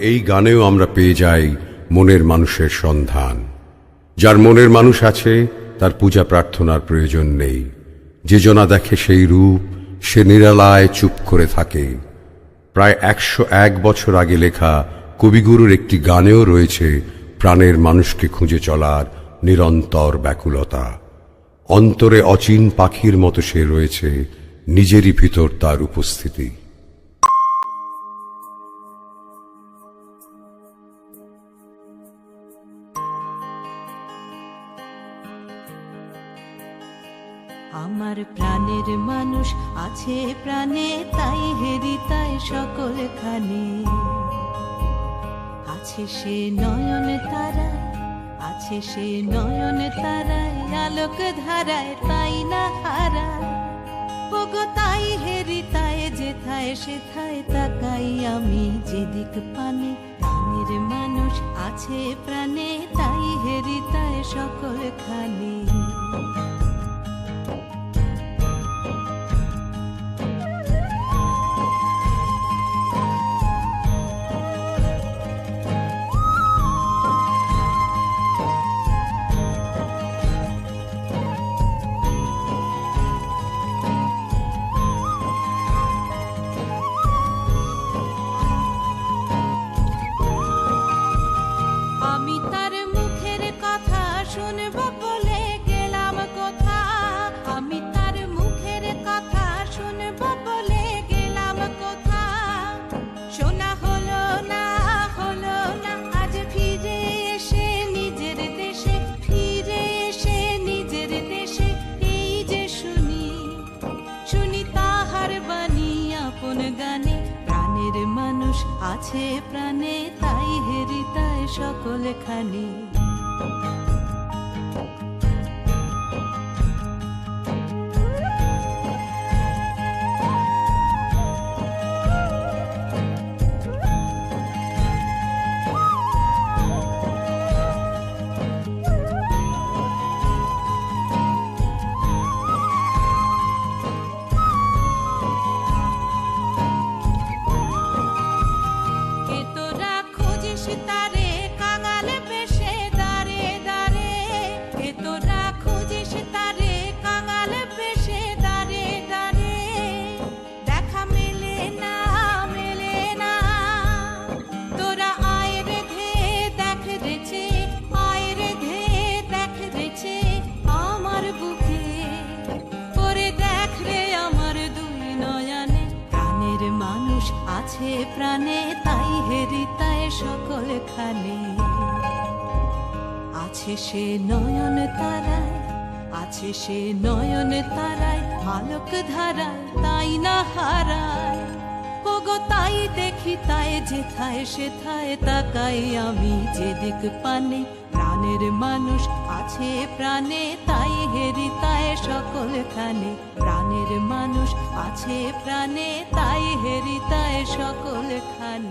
এই গানেও আমরা পেয়ে যাই মনের মানুষের সন্ধান। যার মনের মানুষ আছে, তার পূজা প্রার্থনার প্রয়োজন নেই। যে জনা দেখে সেই রূপ, সে নিরালায় চুপ করে থাকে। প্রায় একশো এক বছর আগে লেখা কবিগুরুর একটি গানেও রয়েছে প্রাণের মানুষকে খুঁজে চলার নিরন্তর ব্যাকুলতা। অন্তরে অচিন পাখির মতো সে রয়েছে, নিজেরই ভিতর তার উপস্থিতি। আমার প্রাণের মানুষ আছে প্রাণে, তাই হেরি তাই সকল খানে আছে সে নয়ন তারায়, আছে সে নয়ন তারায়, আলোক ধারায় তাই না হারায়। ওগো তাই হেরি তাই, যেথায় সেথায় তাকাই আমি যেদিক পানে। প্রাণের মানুষ আছে প্রাণে, তাই হেরি তাই সকল খানে আছে প্রাণে তাই হেরি তাই সকল খানে That. আছে প্রাণে, তাই হেরিতায় সকল খানে আছে সে নয়ন তারায়, আছে সে নয়ন তারায় আলোক ধারায় তাই না হারায়। ওগো, তাই দেখি, তাই যেথায়, সেথায় তাকাই আমি যেদিক পানে। প্রাণের মানুষ আছে প্রাণে, তাই হেরি, তাই সকল খানে। প্রাণের মানুষ আছে প্রাণে, তাই হেরি, তাই সকল খানে।